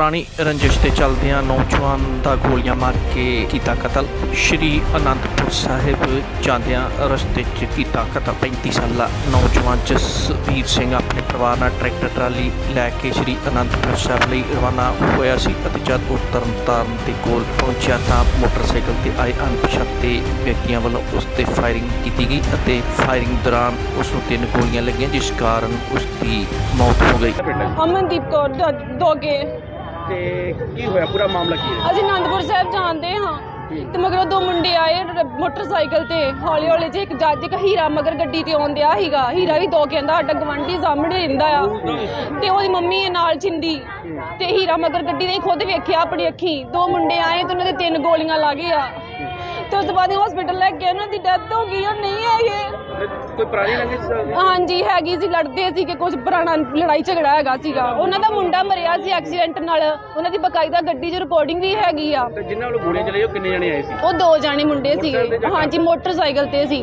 ਪੁਰਾਣੀ ਰੰਜਿਸ਼ ਤੇ ਚੱਲਦਿਆਂ ਨੌਜਵਾਨ ਦਾ ਗੋਲੀਆਂ ਮਾਰ ਕੇ ਕੀਤਾ ਕਤਲ। ਸ਼੍ਰੀ ਅਨੰਦਪੁਰ ਸਾਹਿਬ ਜਾਂਦਿਆਂ ਰਸਤੇ 'ਚ ਕੀਤਾ ਕਤਲ। 35 ਸਾਲਾ ਨੌਜਵਾਨ ਜਸਵੀਰ ਸਿੰਘ ਆਪਣੇ ਪਰਿਵਾਰ ਨਾਲ ਟਰੈਕਟਰ, ਟਰਾਲੀ ਲੈ ਕੇ ਸ਼੍ਰੀ ਅਨੰਦਪੁਰ ਸਾਹਿਬ ਲਈ ਰਵਾਨਾ ਹੋਇਆ ਸੀ ਅਤੇ ਜਦ ਉਹ ਤਰਨਤਾਰਨ ਦੇ ਕੋਲ ਪਹੁੰਚਿਆ ਤਾਂ ਮੋਟਰਸਾਈਕਲ ਤੇ ਆਏ ਅਣਪਛਾਤੇ ਵਿਅਕਤੀਆਂ ਵੱਲੋਂ ਉਸ ਤੇ ਫਾਇਰਿੰਗ ਕੀਤੀ ਗਈ ਅਤੇ ਫਾਇਰਿੰਗ ਦੌਰਾਨ ਉਸ ਨੂੰ ਤਿੰਨ ਗੋਲੀਆਂ ਲੱਗੀਆਂ, ਜਿਸ ਕਾਰਨ ਉਸ ਦੀ ਮੌਤ ਹੋ ਗਈ। ਅਮਨਦੀਪ ਕੌਰ ਦੋਗੇ। ਤੇ ਕੀ ਹੋਇਆ? ਪੂਰਾ ਮਾਮਲਾ ਕੀ ਹੈ? ਅਸੀਂ ਆਨੰਦਪੁਰ ਸਾਹਿਬ ਜਾਂਦੇ ਹਾਂ ਤੇ ਮਗਰੋਂ ਦੋ ਮੁੰਡੇ ਆਏ ਰ- ਮੋਟਰਸਾਈਕਲ ਤੇ ਹੌਲੀ ਹੌਲੀ ਜੇ ਇੱਕ ਜੱਜ ਇੱਕ ਹੀਰਾ ਮਗਰ ਗੱਡੀ ਤੇ ਆਉਂਦਿਆ ਸੀਗਾ ਹੀਰਾ ਵੀ ਦੋ ਕਹਿੰਦਾ ਸਾਡਾ ਗਵੰਡੀ ਸਾਹਮਣੇ ਰਹਿੰਦਾ ਆ। ਤੇ ਉਹਦੀ ਮੰਮੀ ਹੈ ਨਾਲ ਚਿੰਦੀ ਤੇ ਹੀਰਾ ਮਗਰ ਗੱਡੀ ਨੇ ਖੁਦ ਵੇਖਿਆ ਆਪਣੀ ਅੱਖੀ। ਦੋ ਮੁੰਡੇ ਆਏ ਤੇ ਉਹਨਾਂ ਦੇ ਤਿੰਨ ਗੋਲੀਆਂ ਲੱਗ ਆ ਤੇ ਉਸ ਤੋਂ ਬਾਅਦ ਹਸਪੀਟਲ ਲੈ ਕੇ ਉਹਨਾਂ ਦੀ ਡੈਥ ਹੋ ਗਈ ਉਹ ਨਹੀਂ ਹੈਗੇ ਕੋਈ ਪੁਰਾਣੀ ਰੰਜਿਸ਼ ਸੀ? ਹਾਂਜੀ ਹੈਗੀ ਸੀ ਲੜਦੇ ਸੀ ਕਿ ਕੁਝ ਪੁਰਾਣਾ ਲੜਾਈ ਝਗੜਾ ਹੈਗਾ ਸੀਗਾ। ਉਹਨਾਂ ਦਾ ਮੁੰਡਾ ਮਰਿਆ ਸੀ ਐਕਸੀਡੈਂਟ ਨਾਲ। ਉਹਨਾਂ ਦੀ ਬਕਾਇਦਾ ਗੱਡੀ 'ਚ ਰਿਕਾਰਡਿੰਗ ਵੀ ਹੈਗੀ ਆ। ਤੇ ਜਿਨ੍ਹਾਂ ਵੱਲੋਂ ਗੋਲੀਆਂ ਚਲਾਈ ਉਹ ਕਿੰਨੇ ਜਣੇ ਆਏ ਸੀ? ਉਹ ਦੋ ਜਾਣੇ ਮੁੰਡੇ ਸੀਗੇ। ਹਾਂਜੀ ਮੋਟਰਸਾਈਕਲ ਤੇ ਸੀ।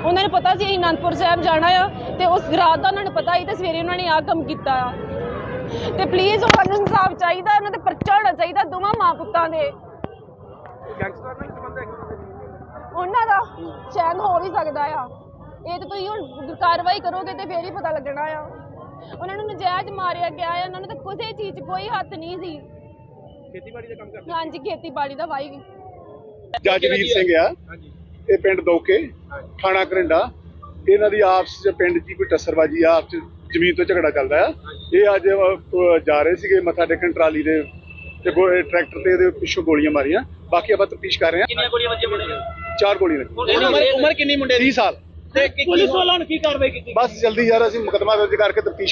ਉਹਨਾਂ ਨੂੰ ਪਤਾ ਸੀ ਅਸੀਂ ਅਨੰਦਪੁਰ ਸਾਹਿਬ ਜਾਣਾ ਆ ਤੇ ਉਸ ਰਾਤ ਦਾ ਉਹਨਾਂ ਨੂੰ ਪਤਾ ਸੀ ਤੇ ਸਵੇਰੇ ਉਹਨਾਂ ਨੇ ਆਹ ਕੰਮ ਕੀਤਾ ਆ। ਤੇ ਪਲੀਜ਼ ਉਹਨਾਂ ਨੂੰ ਇਨਸਾਫ ਚਾਹੀਦਾ ਉਹਨਾਂ ਤੇ ਪਰਚਾ ਹੋਣਾ ਚਾਹੀਦਾ ਦੋਵਾਂ ਮਾਂ ਪੁੱਤਾਂ ਦੇ। ਗੈਂਗਸਟਰ ਨਾਲ ਸੰਬੰਧ ਹੈ ਉਹਨਾਂ ਦਾ ਸ਼ਾਇਦ ਹੋ ਵੀ ਸਕਦਾ ਆ। ਇਹ ਤੇ ਤੁਸੀਂ ਹੁਣ ਕਾਰਵਾਈ ਕਰੋਗੇ ਤੇ ਫੇਰ ਹੀ ਪਤਾ ਲੱਗਣਾ ਆ। ਉਹਨਾਂ ਨੂੰ ਨਜਾਇਜ਼ ਮਾਰਿਆ ਗਿਆ ਆ ਉਹਨਾਂ ਨੂੰ ਤਾਂ ਕਿਸੇ ਚੀਜ਼ 'ਚ ਕੋਈ ਹੱਥ ਨਹੀਂ ਸੀ। ਖੇਤੀਬਾੜੀ ਦਾ ਕੰਮ ਕਰਦੇ ਹਾਂਜੀ ਖੇਤੀਬਾੜੀ ਦਾ ਵਾਈ ਜੱਜਵੀਰ ਸਿੰਘ ਆ। ਹਾਂਜੀ। ਇਹ ਪਿੰਡ ਦੋਕੇ ਥਾਣਾ ਕਰਿੰਡਾ ਇਹਨਾਂ ਦੀ ਆਪਸ ਚ ਪਿੰਡ ਹੀ ਕੋਈ ਟੱਸਰਬਾਜੀ ਆ ਆਪਸ 'ਚ ਜ਼ਮੀਨ ਤੋਂ ਝਗੜਾ ਚੱਲਦਾ ਆ। ਇਹ ਅੱਜ ਜਾ ਰਹੇ ਸੀਗੇ ਮੱਥਾ ਟੇਕਣ ਟਰਾਲੀ ਦੇ ਤੇ ਟਰੈਕਟਰ ਤੇ ਇਹਦੇ ਪਿੱਛੋਂ ਗੋਲੀਆਂ ਮਾਰੀਆਂ। ਬਾਕੀ ਆਪਾਂ ਤਫਤੀਸ਼ ਕਰ ਰਹੇ ਹਾਂ। ਕਿੰਨੀਆਂ ਗੋਲੀਆਂ ਵੱਜੀਆਂ ਮੁੰਡੇ ਚਾਰ ਗੋਲੀਆਂ ਨੇ। ਉਮਰ ਉਮਰ ਕਿੰਨੀ ਮੁੰਡੇ 30 ਸਾਲ। ਤੇ ਪੁਲਿਸ ਵਾਲਿਆਂ ਨੇ ਕੀ ਕਾਰਵਾਈ ਕੀਤੀ? ਬਸ ਜਲਦੀ ਯਾਰ ਅਸੀਂ ਮੁਕਦਮਾ ਦਰਜ ਕਰਕੇ ਤਫਤੀਸ਼